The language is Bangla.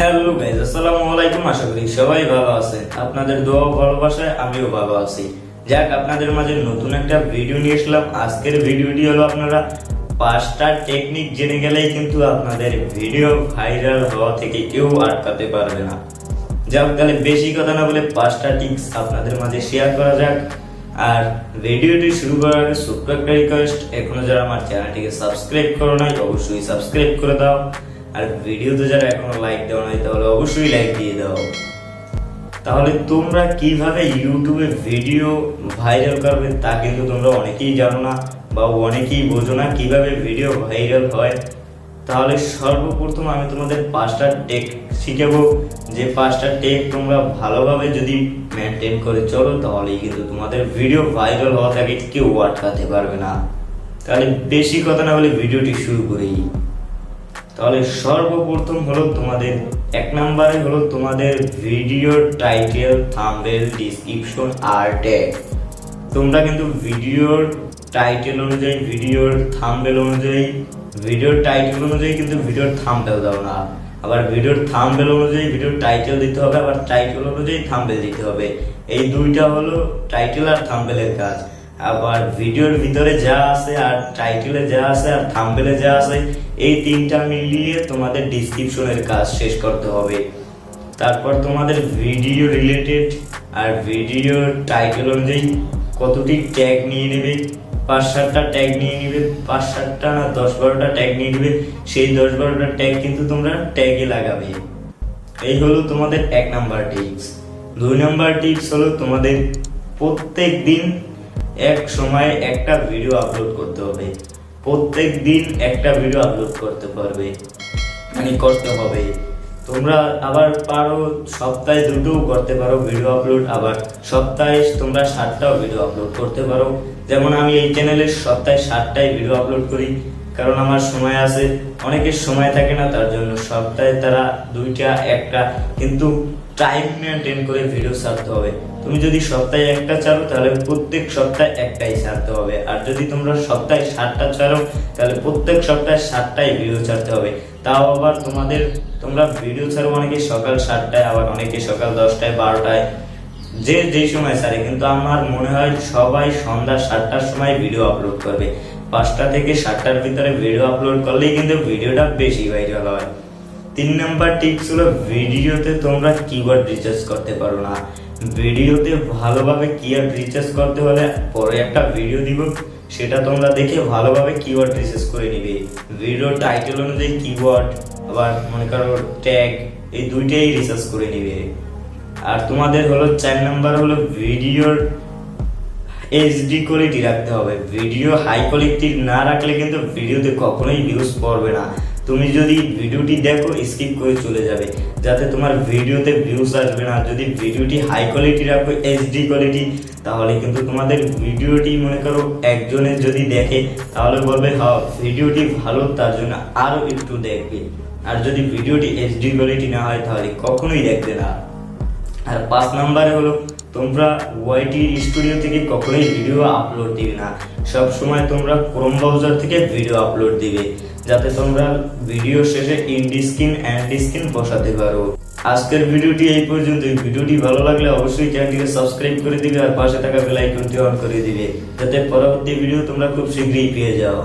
হ্যালো গাইজ আসসালামু আলাইকুম, আশা করি সবাই ভালো আছেন। আপনাদের দোয়া ভালোবাসায় আমিও ভালো আছি। যাক, আপনাদের মাঝে নতুন একটা ভিডিও নিয়ে এসলাম। আজকের ভিডিওটি হলো আপনারা পাঁচটা টেকনিক জেনে গেলেই কিন্তু আপনাদের ভিডিও ভাইরাল হওয়া থেকে কেউ আটকাতে পারবে না। যাক, তাহলে বেশি কথা না বলে পাঁচটা টিপস আপনাদের মাঝে শেয়ার করা যাক। আর ভিডিওটি শুরু করার আগে ছোট্ট একটা রিকোয়েস্ট এখনও যারা আমার চ্যানেলটিকে সাবস্ক্রাইব করো নাই, অবশ্যই সাবস্ক্রাইব করে দাও। আর ভিডিওতে যারা এখনও লাইক দাও নাই, তাহলে অবশ্যই লাইক দিয়ে দাও। তাহলে তোমরা কীভাবে ইউটিউবে ভিডিও ভাইরাল করবে, তা কিন্তু তোমরা অনেকেই জানো না বা অনেকেই বোঝো না কীভাবে ভিডিও ভাইরাল হয়। তাহলে সর্বপ্রথম আমি তোমাদের পাঁচটা টেক শিখাবো। যে পাঁচটা টেক তোমরা ভালোভাবে যদি মেনটেন করে চলো, তাহলেই কিন্তু তোমাদের ভিডিও ভাইরাল হওয়া থেকে কেউ আটকাতে পারবে না। তাহলে বেশি কথা না বলে ভিডিওটি শুরু করি। তাহলে সর্বপ্রথম হলো তোমাদের, এক নম্বরে হলো তোমাদের ভিডিওর টাইটেল থাম্বনেল ডিসক্রিপশন আর ট্যাগ তোমরা কিন্তু ভিডিওর টাইটেল অনুযায়ী ভিডিওর থাম্বনেল অনুযায়ী ভিডিওর টাইটেল অনুযায়ী কিন্তু ভিডিওর থাম্বনেল দাও না। আবার ভিডিওর থাম্বনেল অনুযায়ী ভিডিওর টাইটেল দিতে হবে, আবার টাইটেল অনুযায়ী থাম্বনেল দিতে হবে। এই দুইটা হলো টাইটেল আর থাম্বনেলের কাজ। আবার ভিডিওর ভিতরে যা আছে আর টাইটেলে যা আছে আর থাম্বেলে যা আছে, এই তিনটা মিলিয়ে তোমাদের ডিসক্রিপশনের কাজ শেষ করতে হবে। তারপর তোমাদের ভিডিও রিলেটেড আর ভিডিওর টাইটেল অনুযায়ী কতটি ট্যাগ নিয়ে নেবে পাঁচ সাতটা ট্যাগ নিয়ে নেবে পাঁচ সাতটা না দশ বারোটা ট্যাগ নিয়ে নেবে, সেই দশ বারোটা ট্যাগ কিন্তু তোমরা ট্যাগে লাগাবে। এই হলো তোমাদের এক নাম্বার টিপস দুই নাম্বার টিপস হলো তোমাদের প্রত্যেক দিন এক সময় একটা ভিডিও আপলোড করতে হবে। প্রত্যেক দিন একটা ভিডিও আপলোড করতে পারবে। মানে করতে হবে। তোমরা আবার পারো, সপ্তাহে দুটোও করতে পারো ভিডিও আপলোড আবার সপ্তাহে তোমরা সাতটাও ভিডিও আপলোড করতে পারো। যেমন আমি এই চ্যানেলে সপ্তাহে সাতটাই ভিডিও আপলোড করি, কারণ আমার সময় আছে। অনেকের সময় থাকে না, তার জন্য সপ্তাহে তারা দুইটা, একটা। কিন্তু টাইম মেনটেন করে ভিডিও ছাড়তে হবে। তুমি যদি সপ্তাহে একটা ছাড়ো, তাহলে প্রত্যেক সপ্তাহে একটাই ছাড়তে হবে। আর যদি তোমরা সপ্তাহে সাতটা ছাড়ো, তাহলে প্রত্যেক সপ্তাহে সাতটাই ভিডিও ছাড়তে হবে। তাও আবার তোমাদের, তোমরা ভিডিও ছাড়ো অনেকে সকাল সাতটায়, আবার অনেকে সকাল দশটায়, বারোটায়, যে যে সময় ছাড়ে। কিন্তু আমার মনে হয় সবাই সন্ধ্যা সাতটার সময় ভিডিও আপলোড করবে। পাঁচটা থেকে সাতটার ভিতরে ভিডিও আপলোড করলেই কিন্তু ভিডিওটা বেশি ভাইরাল হয়। তিন নাম্বার টিপস হলো ভিডিওতে তোমরা কিওয়ার্ড রিচার্জ করতে পারো না। ভিডিওতে ভালোভাবে কিওয়ার্ড রিচার্জ করতে হলে পরে একটা ভিডিও দিব, সেটা তোমরা দেখে ভালোভাবে কিওয়ার্ড রিচার্জ করে নিবে। ভিডিও টাইটেল অনুযায়ী কিওয়ার্ড আবার মনে করো ট্যাগ এই দুইটাই রিসার্চ করে নিবে। আর তোমাদের হলো চার নাম্বার হলো ভিডিওর এইচডি কোয়ালিটি রাখতে হবে। ভিডিও হাই কোয়ালিটি না রাখলে কিন্তু ভিডিওতে কখনোই ভিউজ পড়বে না। তুমি যদি ভিডিওটি দেখো স্কিপ করে চলে যাবে। যাতে তোমার ভিডিওতে ভিউজ আসবে না। যদি ভিডিওটি হাই কোয়ালিটি রাখো এইচডি কোয়ালিটি তাহলে কিন্তু তোমাদের ভিডিওটি, মনে করো একজনের যদি দেখে, তাহলে বলবে হ্যাঁ ভিডিওটি ভালো, তার জন্য আরও একটু দেখবে। আর যদি ভিডিওটি এইচডি কোয়ালিটি না হয়, তাহলে কখনোই দেখবে না। আর পাঁচ নাম্বারে হলো, তোমরা ওয়াইটি স্টুডিও থেকে কখনোই ভিডিও আপলোড দিবে না। সব সময় তোমরা ক্রোম ব্রাউজার থেকে ভিডিও আপলোড দিবে, যাতে তোমরা ভিডিও শেষে ইন্ডি স্ক্রিন অ্যান্ড স্ক্রিন বসাতে পারো। আজকের ভিডিওটি এই পর্যন্ত ভিডিওটি ভালো লাগলে অবশ্যই চ্যানেলটিকে সাবস্ক্রাইব করে দিবে আর পাশে থাকা বেল আইকনটি অন করে দিবে, যাতে পরবর্তী ভিডিও তোমরা খুব শীঘ্রই পেয়ে যাও।